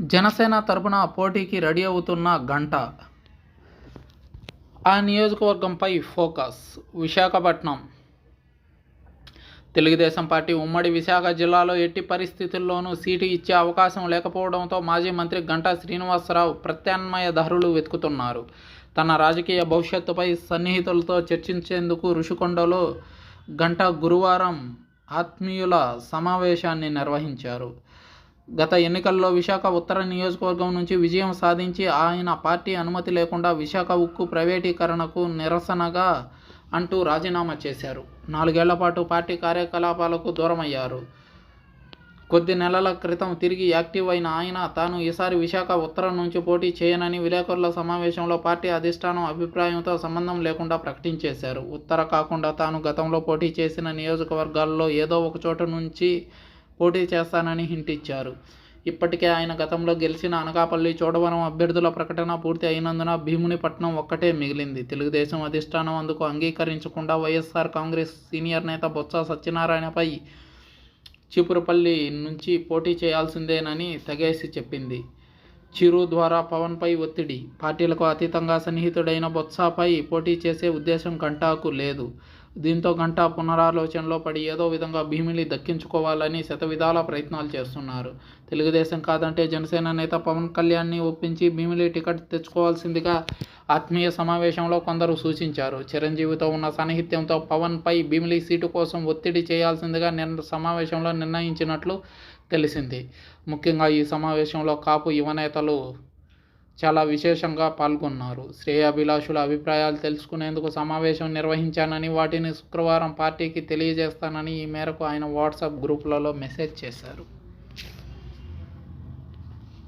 జనసేన తరపున పోటీకి రెడీ అవుతున్న గంట. ఆ నియోజకవర్గంపై ఫోకస్. విశాఖపట్నం. తెలుగుదేశం పార్టీ ఉమ్మడి విశాఖ జిల్లాలో ఎట్టి పరిస్థితుల్లోనూ సీటు ఇచ్చే అవకాశం లేకపోవడంతో మాజీ మంత్రి గంటా శ్రీనివాసరావు ప్రత్యామ్నాయ దారులు వెతుకుతున్నారు. తన రాజకీయ భవిష్యత్తుపై సన్నిహితులతో చర్చించేందుకు రుషికొండలో గంట గురువారం ఆత్మీయుల సమావేశాన్ని నిర్వహించారు. గత ఎన్నికల్లో విశాఖ ఉత్తర నియోజకవర్గం నుంచి విజయం సాధించి ఆయన పార్టీ అనుమతి లేకుండా విశాఖ ఉక్కు ప్రైవేటీకరణకు నిరసనగా అంటూ రాజీనామా చేశారు. నాలుగేళ్ళ పాటు పార్టీ కార్యకలాపాలకు దూరమయ్యారు. కొద్ది నెలల క్రితం తిరిగి యాక్టివ్ అయిన ఆయన తాను ఈసారి విశాఖ ఉత్తరం నుంచి పోటీ చేయనని విలేకరుల సమావేశంలో పార్టీ అధిష్టానం అభిప్రాయంతో సంబంధం లేకుండా ప్రకటించేశారు. ఉత్తర కాకుండా తాను గతంలో పోటీ చేసిన నియోజకవర్గాల్లో ఏదో ఒక చోట నుంచి పోటీ చేస్తానని హింట్ ఇచ్చారు. ఇప్పటికే ఆయన గతంలో గెలిచిన అనకాపల్లి చోడవరం అభ్యర్థుల ప్రకటన పూర్తి అయినందున భీమునిపట్నం ఒక్కటే మిగిలింది. తెలుగుదేశం అధిష్టానం అందుకు అంగీకరించకుండా వైఎస్ఆర్ కాంగ్రెస్ సీనియర్ నేత బొత్స సత్యనారాయణపై చీపురుపల్లి నుంచి పోటీ చేయాల్సిందేనని తెగేసి చెప్పింది. చిరు ద్వారా పవన్పై ఒత్తిడి పార్టీలకు అతీతంగా సన్నిహితుడైన బొత్సాపై పోటీ చేసే ఉద్దేశం కంటాకు లేదు. దీంతో గంటా పునరాలోచనలో పడి ఏదో విధంగా భీమిలి దక్కించుకోవాలని శతవిధాల ప్రయత్నాలు చేస్తున్నారు. తెలుగుదేశం కాదంటే జనసేన నేత పవన్ కళ్యాణ్ని ఒప్పించి భీమిలి టికెట్ తెచ్చుకోవాల్సిందిగా ఆత్మీయ సమావేశంలో కొందరు సూచించారు. చిరంజీవితో ఉన్న సాన్నిహిత్యంతో పవన్పై భీమిలి సీటు కోసం ఒత్తిడి చేయాల్సిందిగా నిన్న సమావేశంలో నిర్ణయించినట్లు తెలిసింది. ముఖ్యంగా ఈ సమావేశంలో కాపు యువనేతలు చాలా విశేషంగా పాల్గొన్నారు. శ్రేయాభిలాషుల అభిప్రాయాలు తెలుసుకునేందుకు సమావేశం నిర్వహించానని వాటిని శుక్రవారం పార్టీకి తెలియజేస్తానని ఈ మేరకు ఆయన వాట్సాప్ గ్రూపులలో మెసేజ్ చేశారు.